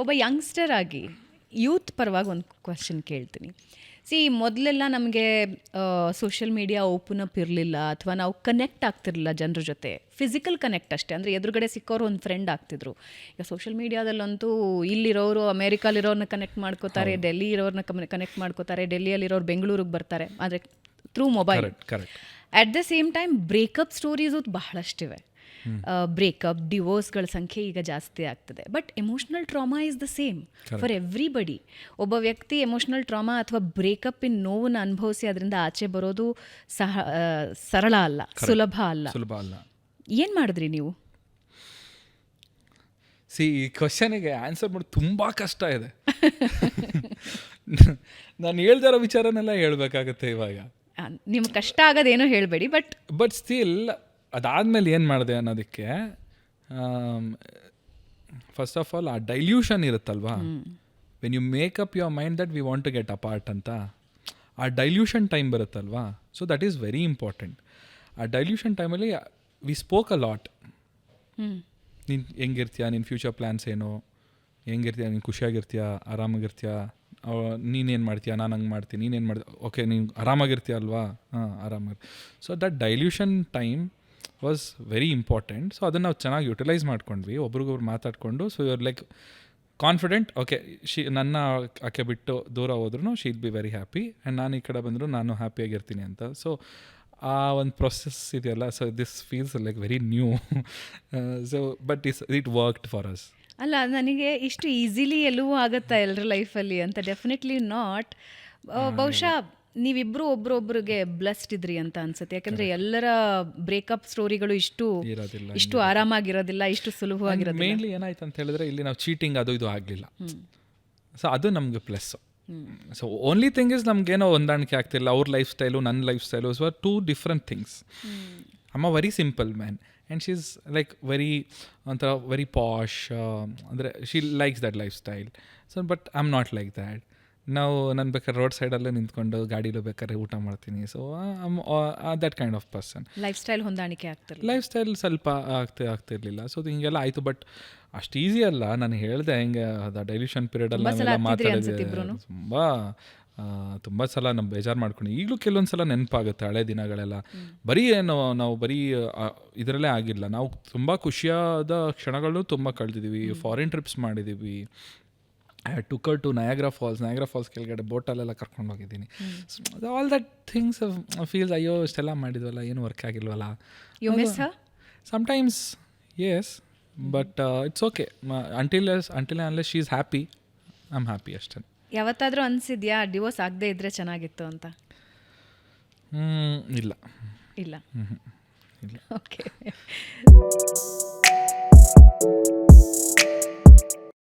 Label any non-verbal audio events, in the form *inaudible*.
ಒಬ್ಬ ಯಂಗ್ಸ್ಟರ್ ಆಗಿ ಯೂತ್ ಪರವಾಗಿ ಒಂದು ಕ್ವಶನ್ ಕೇಳ್ತೀನಿ. ಸಿ ಮೊದಲೆಲ್ಲ ನಮಗೆ ಸೋಷಿಯಲ್ ಮೀಡಿಯಾ ಓಪನ್ ಅಪ್ ಇರಲಿಲ್ಲ ಅಥವಾ ನಾವು ಕನೆಕ್ಟ್ ಆಗ್ತಿರಲಿಲ್ಲ ಜನರ ಜೊತೆ. ಫಿಸಿಕಲ್ ಕನೆಕ್ಟ್ ಅಷ್ಟೇ. ಅಂದರೆ ಎದುರುಗಡೆ ಸಿಕ್ಕೋರು ಒಂದು ಫ್ರೆಂಡ್ ಆಗ್ತಿದ್ರು. ಈಗ ಸೋಷಿಯಲ್ ಮೀಡಿಯಾದಲ್ಲಂತೂ ಇಲ್ಲಿರೋರು ಅಮೇರಿಕಾಲಿರೋರನ್ನ ಕನೆಕ್ಟ್ ಮಾಡ್ಕೋತಾರೆ ಡೆಲ್ಲಿ ಇರೋರ್ನ ಕನೆಕ್ಟ್ ಮಾಡ್ಕೋತಾರೆ ಡೆಲ್ಲಿಯಲ್ಲಿರೋರು ಬೆಂಗಳೂರಿಗೆ ಬರ್ತಾರೆ. ಆದರೆ through mobile at the same time breakup stories ಬಹಳಷ್ಟಿವೆ. ಬ್ರೇಕಪ್ ಡಿವೋರ್ಸ್ಗಳ ಸಂಖ್ಯೆ ಈಗ ಜಾಸ್ತಿ ಆಗ್ತದೆ. But emotional trauma is the same for everybody ಒಬ್ಬ ವ್ಯಕ್ತಿ ಎಮೋಷ್ನಲ್ ಟ್ರಾಮಾ ಅಥವಾ ಬ್ರೇಕಪ್ ಇನ್ ನೋವನ್ನು ಅನುಭವಿಸಿ ಅದರಿಂದ ಆಚೆ ಬರೋದು ಸಹ ಸರಳ ಅಲ್ಲ ಸುಲಭ ಅಲ್ಲ. ಸುಲಭ ಅಲ್ಲ. ಏನು ಮಾಡಿದ್ರಿ ನೀವು? ಸಿ ಈ ಕ್ವಶನಿಗೆ ಆನ್ಸರ್ ಮಾಡೋದು ತುಂಬ ಕಷ್ಟ ಇದೆ. *laughs* ನಾನು ಹೇಳ್ದಿರೋ ವಿಚಾರನೆಲ್ಲ ಹೇಳಬೇಕಾಗತ್ತೆ ಇವಾಗ. ನಿಮ್ಗೆ ಕಷ್ಟ ಆಗೋದೇನೋ ಹೇಳಬೇಡಿ ಬಟ್ ಬಟ್ ಸ್ಟಿಲ್ ಅದಾದಮೇಲೆ ಏನು ಮಾಡಿದೆ ಅನ್ನೋದಕ್ಕೆ ಫಸ್ಟ್ ಆಫ್ ಆಲ್ ಆ ಡೈಲ್ಯೂಷನ್ ಇರುತ್ತಲ್ವಾ? When you make up your mind that we want to get apart ಅಂತ ಆ dilution time ಬರುತ್ತಲ್ವಾ? So that is very important ಆ ಡೈಲ್ಯೂಷನ್ ಟೈಮಲ್ಲಿ ವಿ ಸ್ಪೋಕ್ ಅ ಲಾಟ್ ನೀನು ಹೆಂಗಿರ್ತೀಯ? ನಿನ್ನ ಫ್ಯೂಚರ್ ಪ್ಲ್ಯಾನ್ಸ್ ಏನು? ಹೆಂಗಿರ್ತೀಯ? ನೀನು ಖುಷಿಯಾಗಿರ್ತೀಯ? ಆರಾಮಾಗಿರ್ತೀಯ? ನೀನೇನು ಮಾಡ್ತೀಯ? ನಾನು ಹಂಗೆ ಮಾಡ್ತೀನಿ. ನೀನೇನು ಮಾಡ್ತೀಯ ಓಕೆ ನೀನು ಆರಾಮಾಗಿರ್ತೀಯ ಅಲ್ವಾ? ಹಾಂ ಆರಾಮಾಗಿ. So that dilution time was very important so ಅದನ್ನು ನಾವು ಚೆನ್ನಾಗಿ ಯುಟಿಲೈಸ್ ಮಾಡ್ಕೊಂಡ್ವಿ. ಒಬ್ರಿಗೊಬ್ರು ಮಾತಾಡಿಕೊಂಡು so your like confident okay she ನನ್ನ ಆಕೆ ಬಿಟ್ಟು ದೂರ ಹೋದ್ರೂ she'll be very happy and ನಾನು ಈ ಕಡೆ ಬಂದರೂ ನಾನು ಹ್ಯಾಪಿಯಾಗಿರ್ತೀನಿ ಅಂತ. ಸೊ ಆ ಒಂದು ಪ್ರೊಸೆಸ್ ಇದೆಯಲ್ಲ so this feels like very new so but is it worked for us ಅಲ್ಲ ನನಗೆ ಇಷ್ಟು ಈಸಿಲಿ ಎಲ್ಲವೂ ಆಗುತ್ತಾ ಎಲ್ಲರ ಲೈಫಲ್ಲಿ ಅಂತ? ಡೆಫಿನೆಟ್ಲಿ ನಾಟ್ ಬಹುಶಃ ನೀವಿಬ್ರು ಒಬ್ರೊಬ್ರಿಗೆ ಬ್ಲೆಸ್ಡ್ ಇದ್ರಿ ಅಂತ ಅನ್ಸುತ್ತೆ. ಯಾಕಂದ್ರೆ ಎಲ್ಲರ ಬ್ರೇಕಪ್ ಸ್ಟೋರಿಗಳು ಇಷ್ಟು ಇರೋದಿಲ್ಲ ಇಷ್ಟು ಆರಾಮಾಗಿರೋದಿಲ್ಲ ಇಷ್ಟು ಸುಲಭವಾಗಿರೋದಿಲ್ಲ. ಮೇನ್ಲಿ ಏನಾಯ್ತು ಅಂತ ಹೇಳಿದ್ರೆ ಇಲ್ಲಿ ನಾವು ಚೀಟಿಂಗ್ ಅದು ಇದು ಆಗಲಿಲ್ಲ. ಸೊ ಅದು ನಮಗೆ plus so only thing is ನಮಗೇನೋ ಹೊಂದಾಣಿಕೆ ಆಗ್ತಿಲ್ಲ. ಅವ್ರ ಲೈಫ್ ಸ್ಟೈಲು ನನ್ನ life style so two different things ಅಮ್ಮ very simple man and she is like very ಒಂಥರ ವೆರಿ ಪಾಶ್ ಅಂದರೆ she likes that life style so but I am not like that ನಾವು ನಾನು ಬೇಕಾದ್ರೆ ರೋಡ್ ಸೈಡಲ್ಲೇ ನಿಂತ್ಕೊಂಡು ಗಾಡಿಲೂ ಬೇಕಾದ್ರೆ ಊಟ ಮಾಡ್ತೀನಿ. So that kind of person life style ಹೊಂದಾಣಿಕೆ ಆಗ್ತಿರಲಿಲ್ಲ ಲೈಫ್ ಸ್ಟೈಲ್ ಸ್ವಲ್ಪ ಆಗ್ತಾ ಆಗ್ತಿರ್ಲಿಲ್ಲ ಸೊ ಹಿಂಗೆಲ್ಲ ಆಯಿತು ಬಟ್ ಅಷ್ಟು ಈಸಿ ಅಲ್ಲ. ನಾನು ಹೇಳಿದೆ ಹಿಂಗೆ ಅದು ಡೈಲ್ಯೂಷನ್ ಪೀರಿಯಡಲ್ಲಿ ಮಾತಾಡಿದೆ. ತುಂಬ ತುಂಬ ಸಲ ನಮ್ಮ ಬೇಜಾರು ಮಾಡ್ಕೊಂಡು ಈಗಲೂ ಕೆಲವೊಂದು ಸಲ ನೆನಪಾಗುತ್ತೆ ಹಳೆ ದಿನಗಳೆಲ್ಲ. ಬರೀ ಏನು ನಾವು ಬರೀ ಇದರಲ್ಲೇ ಆಗಿಲ್ಲ. ನಾವು ತುಂಬ ಖುಷಿಯಾದ ಕ್ಷಣಗಳು ತುಂಬ ಕಳೆದಿದ್ದೀವಿ. ಫಾರಿನ್ ಟ್ರಿಪ್ಸ್ ಮಾಡಿದ್ದೀವಿ. I took her to Niagara Falls Niagara Falls ಕೆಳಗಡೆ ಬೋಟಲ್ಲೆಲ್ಲ ಕರ್ಕೊಂಡು ಹೋಗಿದ್ದೀನಿ. ಆಲ್ ದಟ್ ಥಿಂಗ್ಸ್ ಫೀಲ್ಸ್ ಅಯ್ಯೋ ಇಷ್ಟೆಲ್ಲ ಮಾಡಿದ್ವಲ್ಲ ಏನು work ಆಗಿಲ್ವಲ್ಲ? Sometimes as but it's okay until as it's okay. She until as- until am happy ಅಷ್ಟೇ. ಯಾವತ್ತಾದರೂ ಅನಿಸಿದ್ಯಾ ಡಿವೋರ್ಸ್ ಆಗದೇ ಇದ್ದರೆ ಚೆನ್ನಾಗಿತ್ತು ಅಂತ? ಇಲ್ಲ. ಇಲ್ಲ. ಇಲ್ಲ ಇಲ್ಲ. ಓಕೆ